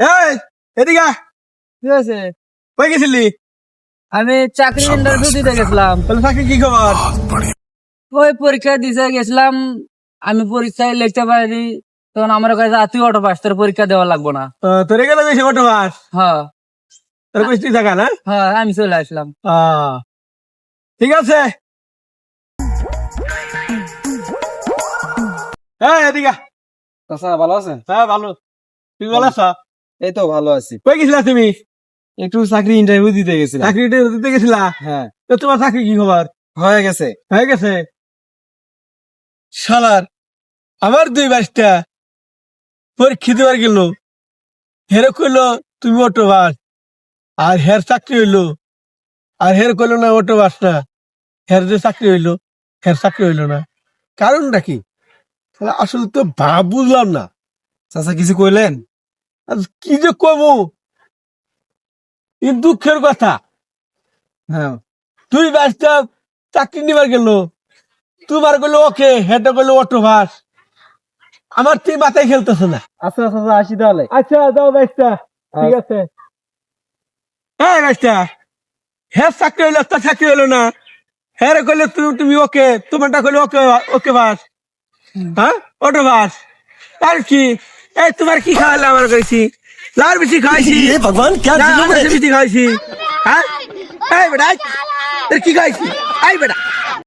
এই এদিকে আয়। কি হয়েছে? কই গেছিলি? আমি চাকরি ইন্টারভিউ দিতে গেছিলাম। বলে চাকরি কি খবর? ওই পরীক্ষা দিতে গেছিলাম আমি পরীক্ষায় লিখতে পারি তখন আমার কাছে আত্মীয় অটো পাস তোর পরীক্ষা দেওয়া লাগবো না। তোরে গেলে বেশি অটো মাস হ্যাঁ। তোর টাকা না? হ্যাঁ আমি চলে আসলাম। আহ, ঠিক আছে। হ্যাঁ এদিকে ভালো আছেন? হ্যাঁ ভালো। তুমি ভালো আছো? এই তো ভালো আছি। কই গেছিলা তুমি? একটু চাকরি ইন্টারভিউ দিতে গেছিলাম। চাকরি ইন্টারভিউ দিতে গেছিলা? হ্যাঁ। তো তোমার চাকরি কি খবর? হয়ে গেছে। হয়ে গেছে? শালার আমার দুই বাসটা পরীক্ষা দেওয়ার গেল। হেরে কইলো তুমি অটো বাস। আর হের চাকরি হইল। আর হের কইলো না অটো বাস না। হের যে চাকরি হইল হের চাকরি হইল না। কারণটা কি? আসলে তো ভাব বুঝলাম না। চাচা কিছু কইলেন? কি যে কমু এ দুঃখের কথা। হ্যাঁ। তুই বাসটা চাকরি নিবার গেল। তোমার গেলো ওকে হেটা গেলো অটো বাস। আমার তুই মাথায় খেলতেছে না। আচ্ছা চাচা আসি তাহলে। আচ্ছা দাও বাইশটা ঠিক আছে। হ্যাঁ বাইশটা হ্যাঁ চাকরি হলো তোর চাকরি হলো না। হ্যাঁ রে কইলে তুমি তুমি ওকে তোমারটা করলে ওকে ওকে বাস। হ্যাঁ অটো বাস। আর কি এই তোমার কি খাওয়ালে আমার কইছি লাল বেশি খাইছি ভগবান কেন বেশি খাইছি হ্যাঁ এই বেটা এই, তোর কি খাইছি এই বেটা